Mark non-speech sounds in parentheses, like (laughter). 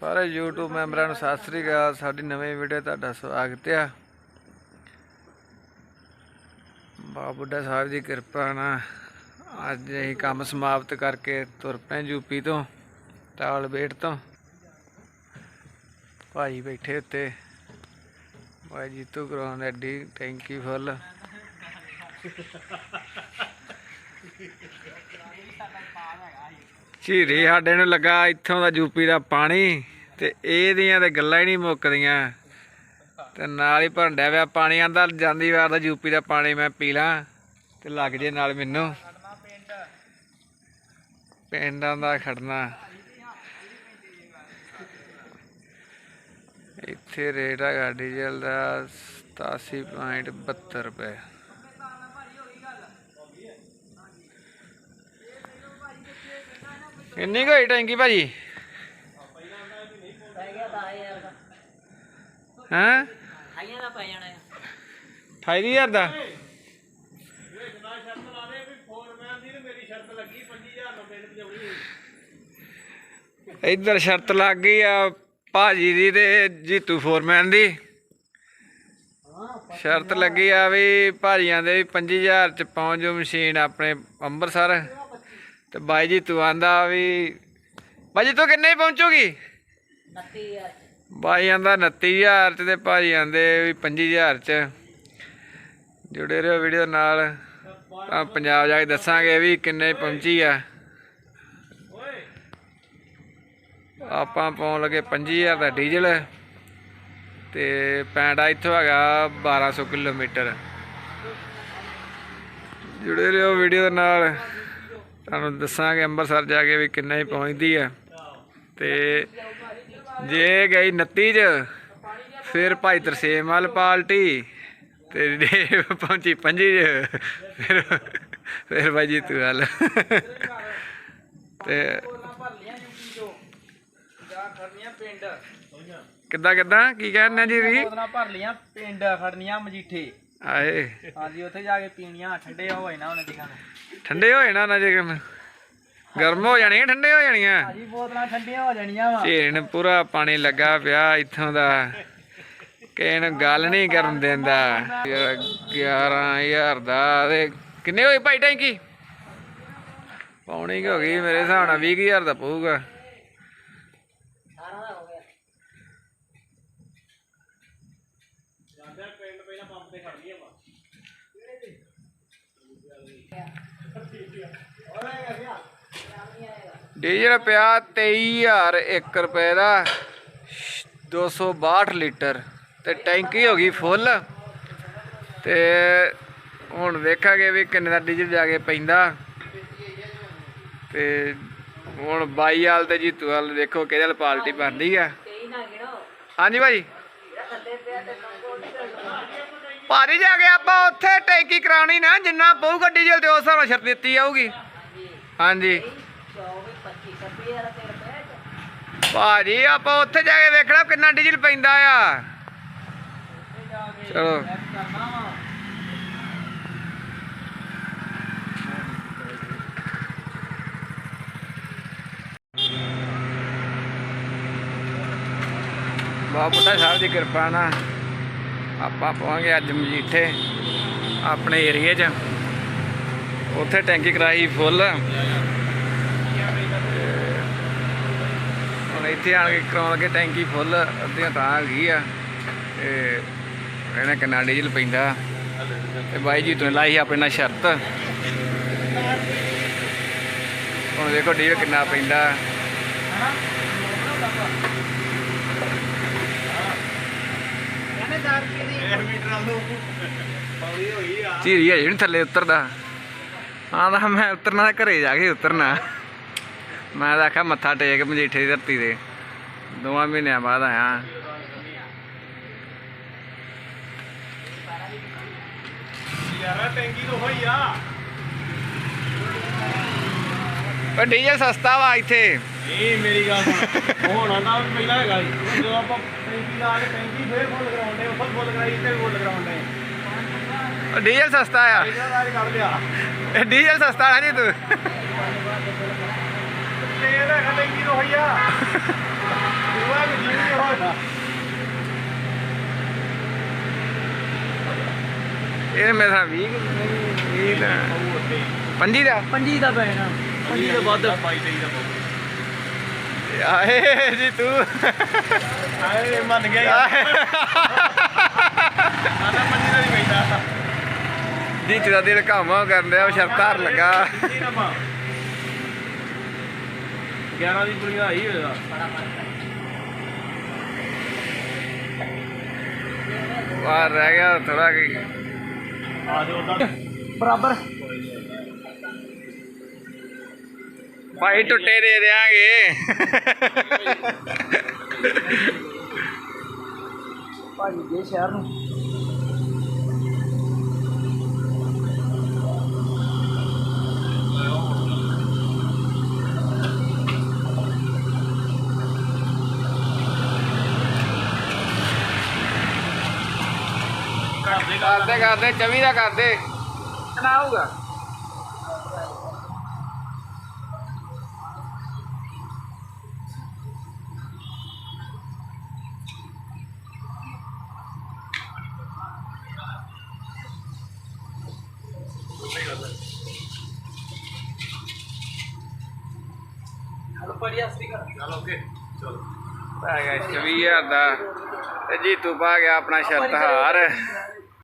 ਸਾਰੇ YouTube ਮੈਂਬਰਾਂ ਨੂੰ ਸਤਿ ਸ੍ਰੀ ਅਕਾਲ। ਸਾਡੀ ਨਵੀਂ ਵੀਡੀਓ ਤੁਹਾਡਾ ਸਵਾਗਤ ਆ। ਬਾਬਾ ਬੁੱਢਾ ਸਾਹਿਬ ਦੀ ਕਿਰਪਾ ਨਾਲ ਅੱਜ ਅਸੀਂ ਕੰਮ ਸਮਾਪਤ ਕਰਕੇ ਤੁਰ ਪਏ ਯੂਪੀ ਤੋਂ ਟਾਲ ਬੇਟ ਤੋਂ। ਭਾਈ ਬੈਠੇ ਉੱਤੇ। ਭਾਈ ਜੀਤੂ ਕਰਾਉਣ ਐਡੀ ਟੈਂਕੀ ਫੁੱਲ। (laughs) ਝੀਰੀ ਸਾਡੇ ਨੂੰ ਲੱਗਾ ਇੱਥੋਂ ਦਾ ਯੂਪੀ ਦਾ ਪਾਣੀ ਤੇ ਇਹਦੀਆਂ ਤੇ ਗੱਲਾਂ ਹੀ ਨਹੀਂ ਮੁੱਕਦੀਆਂ। ਤੇ ਨਾਲ ਹੀ ਭੰਡਿਆ ਵਿਆ ਪਾਣੀ, ਆਂਦਾ ਜਾਂਦੀ ਵਾਰ ਦਾ ਯੂਪੀ ਦਾ ਪਾਣੀ ਮੈਂ ਪੀ ਲਾਂ ਤੇ ਲੱਗ ਜੇ ਨਾਲ ਮੈਨੂੰ। ਪਿੰਡਾਂ ਦਾ ਖੜਨਾ। ਇੱਥੇ ਰੇਟ ਹੈਗਾ ਡੀਜ਼ਲ ਦਾ 87.72 ਰੁਪਏ। ਕਿੰਨੀ ਕੁ ਹੋਈ ਟੈਂਕੀ ਭਾਜੀ? ਪੈ ਗਿਆ 10000 ਦਾ ਹੈਂ? ਆਈਆਂ ਦਾ ਪੈ ਜਾਣਾ 28000 ਦਾ। ਇੱਧਰ ਸ਼ਰਤ ਲੱਗ ਗਈ ਆ ਭਾਜੀ ਦੀ ਤੇ ਜੀਤੂ ਫੋਰਮੈਨ ਦੀ। ਸ਼ਰਤ ਲੱਗੀ ਆ ਵੀ ਭਾਜੀਆਂ ਦੇ ਵੀ 25000 ਚ ਪਹੁੰਚ ਮਸ਼ੀਨ ਆਪਣੇ ਅੰਮ੍ਰਿਤਸਰ ਤੇ ਬਾਈ ਜੀ, ਤੂੰ ਆਂਦਾ ਵੀ ਬਾਈ ਜੀ, ਤੂੰ ਕਿੰਨੇ ਪਹੁੰਚੂਗੀ? 39000 ਬਾਈ ਆਂਦਾ 29000 ਚ ਤੇ ਭਾਜੀ ਆਂਦੇ ਵੀ 25000 ਚ। ਜੁੜੇ ਰਹੋ ਵੀਡੀਓ ਨਾਲ। ਤਾਂ ਪੰਜਾਬ ਜਾ ਕੇ ਦੱਸਾਂਗੇ ਵੀ ਕਿੰਨੇ ਪਹੁੰਚੀ ਆ। ਆਪਾਂ ਪਾਉਣ ਲੱਗੇ 25000 ਦਾ ਡੀਜ਼ਲ ਤੇ ਪੈਂਡਾ ਇੱਥੋਂ ਹੈਗਾ 1200 ਕਿਲੋਮੀਟਰ। ਜੁੜੇ ਰਹੋ ਵੀਡੀਓ ਨਾਲ। ਤੁਹਾਨੂੰ ਦੱਸਾਂਗੇ ਅੰਮ੍ਰਿਤਸਰ ਜਾ ਕੇ ਵੀ ਕਿੰਨਾ ਹੀ ਪਹੁੰਚਦੀ ਆ ਤੇ ਜੇ ਗਈ 29 ਚ ਫਿਰ ਭਾਈ ਤਰਸੇਮ ਵਾਲ ਪਾਲਟੀ ਤੇ ਜੇ ਪਹੁੰਚੀ 25 ਚ ਫਿਰ ਫਿਰ ਭਾਈ ਜੀ ਤੂੰ ਹਾਲ ਤੇ ਕਿੱਦਾਂ ਕਿੱਦਾਂ? ਕੀ ਕਹਿੰਦੇ ਜੀ ਵੀ ਬੋਤਲਾਂ ਭਰ ਲੀਆਂ ਪਿੰਡ ਖੜਨੀਆਂ ਮਜੀਠੇ। ਆਏ। ਹਾਂਜੀ ਉੱਥੇ ਜਾ ਕੇ ਪੀਣੀਆਂ ਠੰਡੇ ਹੋਏ ਨਾ ਉਹਨੇ ਦਿਖਾਣਾ ਠੰਡੇ ਹੋਏ ਨਾ ਨਾ ਜੇ ਗਰਮ ਹੋ ਜਾਣੀਆਂ ਠੰਡੇ ਹੋ ਜਾਣੀਆਂ? ਭਾਜੀ ਬੋਤਲਾਂ ਠੰਡੀਆਂ ਹੋ ਜਾਣੀਆਂ ਵਾ। ਝੇਨ ਪੂਰਾ ਪਾਣੀ ਲੱਗਾ ਪਿਆ ਇੱਥੋਂ ਦਾ। ਕਿਸੇ ਨੂੰ ਗੱਲ ਨਹੀਂ ਕਰਨ ਦਿੰਦਾ। 11000 ਦਾ ਤੇ ਕਿੰਨੇ ਹੋਈ ਭਾਈ ਟੈਂਕੀ? ਪੌਣੀ ਕੁ ਹੋ ਗਈ ਮੇਰੇ ਹਿਸਾਬ ਨਾਲ 20000 ਦਾ ਪਊਗਾ 18 ਦਾ ਹੋ ਗਿਆ ਡੀਜ਼ਲ ਪਿਆ 23001 ਰੁਪਏ ਦਾ 262 ਲੀਟਰ ਤੇ ਟੈਂਕੀ ਹੋ ਗਈ ਫੁੱਲ। ਤੇ ਹੁਣ ਵੇਖਾਂਗੇ ਵੀ ਕਿੰਨੇ ਦਾ ਡੀਜ਼ਲ ਜਾ ਕੇ ਪੈਂਦਾ। ਤੇ ਹੁਣ ਬਾਈ ਵਾਲ ਤੇ ਜੀਤੂ ਵਾਲ ਦੇਖੋ ਕਿਹਦੇ ਨਾਲ ਪਾਰਟੀ ਬਣਦੀ ਆ। ਹਾਂਜੀ ਭਾਜੀ ਭਾਰੀ ਜਾ ਕੇ ਆਪਾਂ ਉੱਥੇ ਟੈਂਕੀ ਕਰਾਉਣੀ ਨਾ, ਜਿੰਨਾ ਪਊਗਾ ਡੀਜ਼ਲ ਤੇ ਉਸ ਹਿਸਾਬ ਨਾਲ ਸ਼ਰਤ ਦਿੱਤੀ ਜਾਊਗੀ। ਹਾਂਜੀ। 24 25 26 ਦਾ ਤੇਲ ਪਿਆ ਭਾਜੀ ਆਪਾਂ ਉੱਥੇ ਜਾ ਕੇ ਵੇਖਣਾ ਕਿੰਨਾ ਡੀਜ਼ਲ ਪੈਂਦਾ ਆ। ਚਲੋ। ਬਾਬਾ ਬੁੱਢਾ ਸਾਹਿਬ ਦੀ ਕਿਰਪਾ ਨਾਲ ਆਪਾਂ ਪਹੁੰਚ ਅੱਜ ਮਜੀਠੇ ਆਪਣੇ ਏਰੀਏ 'ਚ। ਉੱਥੇ ਟੈਂਕੀ ਕਰਾਈ ਫੁੱਲ। ਹੁਣ ਇੱਥੇ ਆਣ ਕੇ ਕਰਾਉਣ ਲੱਗੇ ਟੈਂਕੀ ਫੁੱਲ ਅੱਧੀਆਂ ਤਾਂ ਆ ਗਈ ਆ। ਤੇ ਇਹਨੇ ਕਿੰਨਾ ਡੀਜ਼ਲ ਪੈਂਦਾ ਤੇ ਬਾਈ ਜੀ ਤੂੰ ਲਾਈ ਆਪਣੇ ਨਾਲ ਸ਼ਰਤ। ਹੁਣ ਦੇਖੋ ਡੀਜ਼ਲ ਕਿੰਨਾ ਪੈਂਦਾ। ਕਹਿੰਦੇ 10 ਰੁਪਏ ਦੀ ਧੀਰੀ ਹਜੇ ਨਹੀਂ ਥੱਲੇ ਉਤਰਦਾ। ਆਂਦਾ ਮੈਂ ਉਤਰਨਾ ਤਾਂ ਘਰੇ ਜਾ ਕੇ ਉਤਰਨਾ। ਮੈਂ ਤਾਂ ਆਖਿਆ ਮੱਥਾ ਟੇਕ ਮਜੀਠੇ ਦੀ ਧਰਤੀ ਤੇ। ਦੋਵਾਂ ਮਹੀਨਿਆਂ ਬਾਅਦ ਆਇਆ। ਯਾਰਾ ਟੈਂਕੀ ਤੋਂ ਹੋਈ ਆ। ਪਰ ਡੀਜ਼ਲ ਸਸਤਾ ਵਾ ਇੱਥੇ। ਇਹ ਮੇਰੀ ਗੱਲ ਹੁਣ ਆਂਦਾ ਪਹਿਲਾਂ ਹੈਗਾ ਜਦੋਂ ਆਪਾਂ ਟੈਂਕੀ ਲਾ ਕੇ ਟੈਂਕੀ ਫੇਰ ਫੁੱਲ ਕਰਾਉਂਦੇ ਉੱਪਰ ਫੁੱਲ ਕਰਾਈ ਤੇ ਫੁੱਲ ਕਰਾਉਂਦੇ ਡੀਜ਼ਲ ਸਸਤਾ ਆ। ਡੀਜ਼ਲ ਸਸਤਾ ਹੈ ਨਹੀਂ ਤੂੰ। ਤੇਲ ਹੈ ਖੜੇ ਕੀ ਰੋਈਆ ਇਹ ਮੇਰਾ 20 20 ਦਾ। 25 ਦਾ? 25 ਦਾ ਪੈਣਾ ਜੀ ਤੂੰ। ਆਏ ਮੰਨ ਗਿਆ ਯਾਰ। ਆਹ ਮੰਨ ਜੀ ਤੇਰਾ ਦਿਲ ਕਾਮਾ ਕਰਨ ਡਿਆ ਉਹ ਸ਼ਰਤਾਰ ਲੱਗਾ। 11 ਦੀ ਕੁੜੀ ਆਈ ਹੋਇਆ। ਬਾਹਰ ਰਹਿ ਗਿਆ ਥੋੜਾ ਕਿ ਆ ਜਾਓ ਬਰਾਬਰ। ਭਾਈ ਟੁੱਟੇ ਦੇ ਦੇਾਂਗੇ ਭਾਜੀ ਦੇ ਸ਼ਹਿਰ ਨੂੰ। ਕਰਦੇ ਕਰਦੇ ਚਵੀ ਦਾ ਕਰਦੇ। ਕਿੰਨਾ ਹੋਊਗਾ? ਚਲ ਓਕੇ ਚਲੋ ਪੈ ਗਿਆ 26000 ਦਾ। ਤੇ ਜੀਤੂ ਪਾ ਗਿਆ ਆਪਣਾ ਸ਼ਰਤ ਹਾਰ।